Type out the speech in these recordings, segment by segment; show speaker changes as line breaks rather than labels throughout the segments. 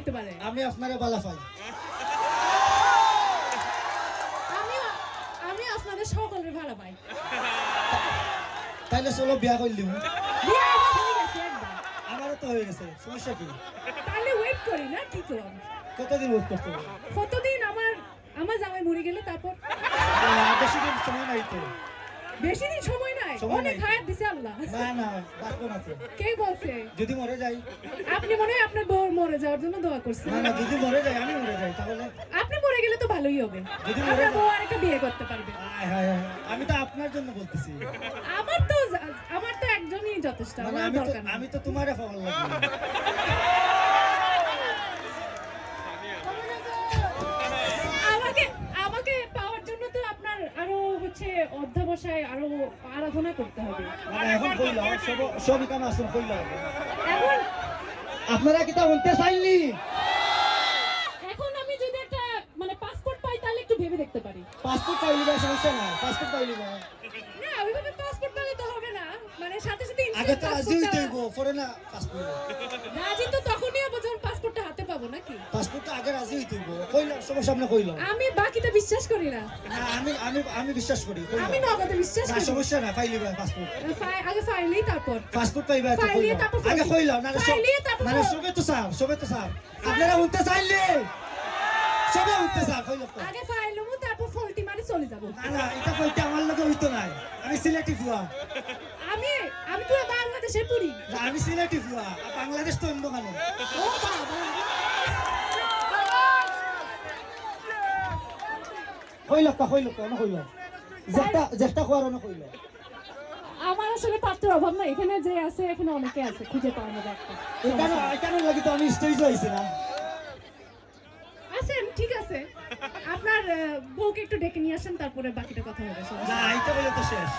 হইতে পারে।
আমি আপনারে বালা পাই।
আমি আমি আপনাদের সকলের ভালো পাই।
তাইলে চলো বিয়া করলি আমারও তো হয়ে গেছে সমস্যা কি?
তাহলে ওয়েট করি না কি তো
কতদিন ওয়েট করতে হবে?
কতদিন আমার আমার জামাই মরে গেলে তারপর?
বেশি দিন সময় নাই তো।
বেশি দিন সময় নাই? অনেক। হায়াত দিছে আল্লাহ।
না না বাঁচবো না
কে বলছে?
যদি মরে যাই।
আপনি মনে হয় আপনার মরে যাওয়ার জন্য দোয়া করছেন
না না যদি মরে যাই আমি মরে যাই তাহলে
আপনি মরে গেলে তো ভালোই হবে।
যদি মরে যায়-
বউ আরেকটা বিয়ে করতে পারবে।
আয়। আমি তো আপনার জন্য বলতেছি।
আমার তো আমার তো একজনই যথেষ্ট
মানে
আমার
আমি তো
দরকার
আমি তো তোমারে পাওয়ার লাগবে
আমাকে আমাকে পাওয়ার জন্য তো আপনার আরও হচ্ছে অধ্যাবসায় আরও আরাধনা করতে হবে।
মানে এখন কইলাম সব সবই কাম আসুন কইলাম
এখন
আপনারা কি তা উনতে চাইলি
এখন আমি যদি একটা মানে পাসপোর্ট পাই তাহলে একটু ভেবে দেখতে পারি।
পাসপোর্ট পাইলি বা সমস্যা না পাসপোর্ট পাইলি না
না ওইভাবে পাসপোর্ট পাইলে তো হবে না। মানে সাথে সাথে
আগে তো আজই
তো
গো পরে না পাসপোর্ট
রাজি তো তখনই হব যখন পাসপোর্টটা
সবার সামনে কইলাম।
আমি বাকিটা বিশ্বাস করি না।
না আমি আমি আমি বিশ্বাস করি
আমি নগদে বিশ্বাস করি।
সমস্যা না পাইলি পাসপোর্ট
আগে ফাইলেই তারপর।
পাসপোর্ট পাইবা তো
তারপর
আগে কইলাম না
ফাইলিয়ে তারপর
মানে সবে তো স্যার সবে তো স্যার। আপনারা উঠতে চাইলে। সবে উঠতে স্যার কইলাম
আগে ফাইল তারপর ফলটি মারি চলে যাব।
না না এটা কইতে আমার লগে হইতো নাই। আমি
আমি আমি পুরো পুরি।
আমি বাংলাদেশ তো অন্য কেন। কা কা না না
আমার আসলে পাত্রের অভাব না এখানে যে আছে এখানে অনেকে আছে খুঁজে পাওয়া যাবে একটা
এখানে এখানে লাগি তো আমি স্টেজে আইছি না?
আছেন ঠিক আছে। আপনার বউকে একটু ডেকে নিয়ে আসেন তারপরে বাকিটা কথা হবে
না বলে তো শেষ।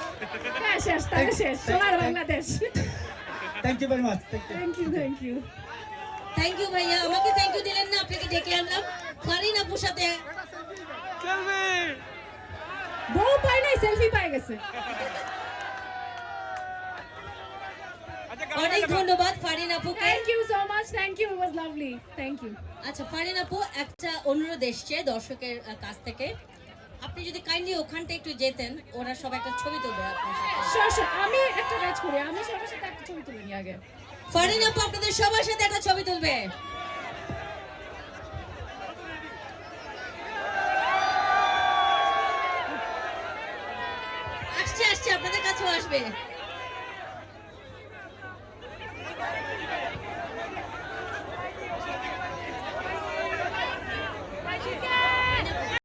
হ্যাঁ শেষ তাহলে শেষ। সোনার
Bangladesh. Thank you very much
thank you thank you
thank you ভাইয়া। আমাকে থ্যাংক ইউ দিলেন না আপনাকে ডেকে আনলাম। ফারিন আপুর সাথে
বউ পাই নাই সেলফি পাই গেছে।
অনেক ধন্যবাদ ফারিন আপুকে
thank you so much thank you was lovely thank you
আচ্ছা ফারিন আপু একটা অনুরোধ এসছে দর্শকের কাছ থেকে। আপনি যদি কাইন্ডলি ওখানটা একটু যেতেন ওরা সব একটা ছবি তুলবে আপনার সাথে।
আমি একটা কাজ করি আমি সবার সাথে একটা ছবি তুলে নিই আগে।
ফারিন আপু আপনাদের সবার সাথে একটা ছবি তুলবে। আসবে